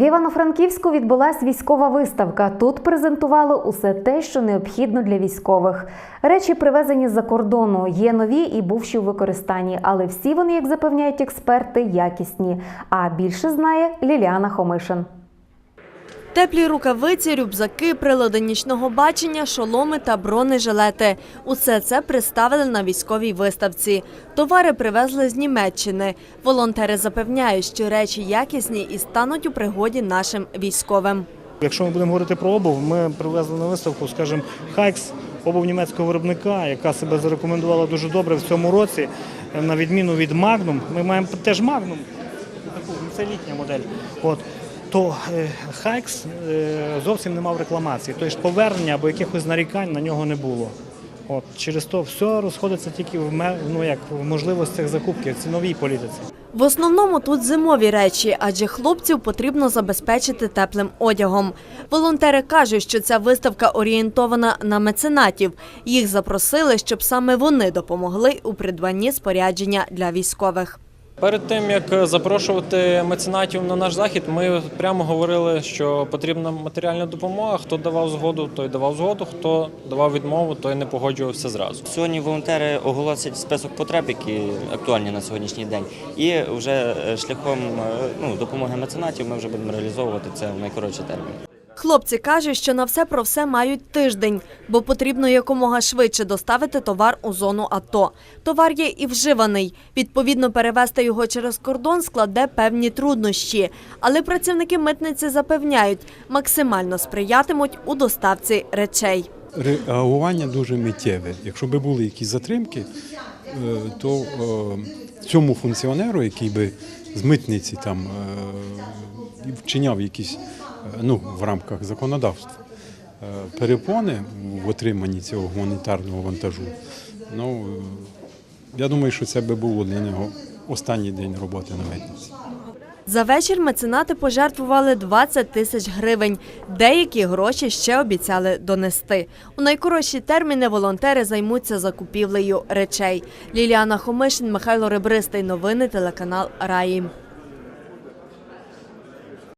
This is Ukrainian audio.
В Івано-Франківську відбулась військова виставка. Тут презентували усе те, що необхідно для військових. Речі привезені з-за кордону. Є нові і бувші у використанні, але всі вони, як запевняють експерти, якісні. А більше знає Ліліана Хомишин. Теплі рукавиці, рюкзаки, прилади нічного бачення, шоломи та бронежилети. Усе це представили на військовій виставці. Товари привезли з Німеччини. Волонтери запевняють, що речі якісні і стануть у пригоді нашим військовим. Якщо ми будемо говорити про обув, ми привезли на виставку, скажімо, Хайкс, обув німецького виробника, яка себе зарекомендувала дуже добре в цьому році, на відміну від Magnum. Ми маємо теж таку, ну, це літня модель. То е, Хайкс е, зовсім не мав рекламації, тобто повернення або якихось нарікань на нього не було. От, через то все розходиться тільки в, ну, як, в можливостях закупки, в ціновій політиці. В основному тут зимові речі, адже хлопців потрібно забезпечити теплим одягом. Волонтери кажуть, що ця виставка орієнтована на меценатів. Їх запросили, щоб саме вони допомогли у придбанні спорядження для військових. Перед тим як запрошувати меценатів на наш захід, ми прямо говорили, що потрібна матеріальна допомога. Хто давав згоду, той давав згоду. Хто давав відмову, той не погоджувався зразу. Сьогодні волонтери оголосять список потреб, які актуальні на сьогоднішній день. І вже е, шляхом е, ну, допомоги меценатів ми вже будемо реалізовувати це в найкоротший термін. Хлопці кажуть, що на все про все мають тиждень, бо потрібно якомога швидше доставити товар у зону АТО. Товар є і вживаний. Відповідно, перевезти його через кордон складе певні труднощі. Але працівники митниці запевняють, максимально сприятимуть у доставці речей. реагування дуже миттєве. Якщо би були якісь затримки, е, то е, цьому функціонеру, який би з митниці там е, вчиняв якісь ну, в рамках законодавства е, перепони в отриманні цього гуманітарного вантажу, ну е, я думаю, що це би було для нього останній день роботи на митниці. За вечір меценати пожертвували 20 тисяч гривень. Деякі гроші ще обіцяли донести. У найкоротші терміни волонтери займуться закупівлею речей. Ліліана Хомишин, Михайло Ребристий. Новини телеканал Раї.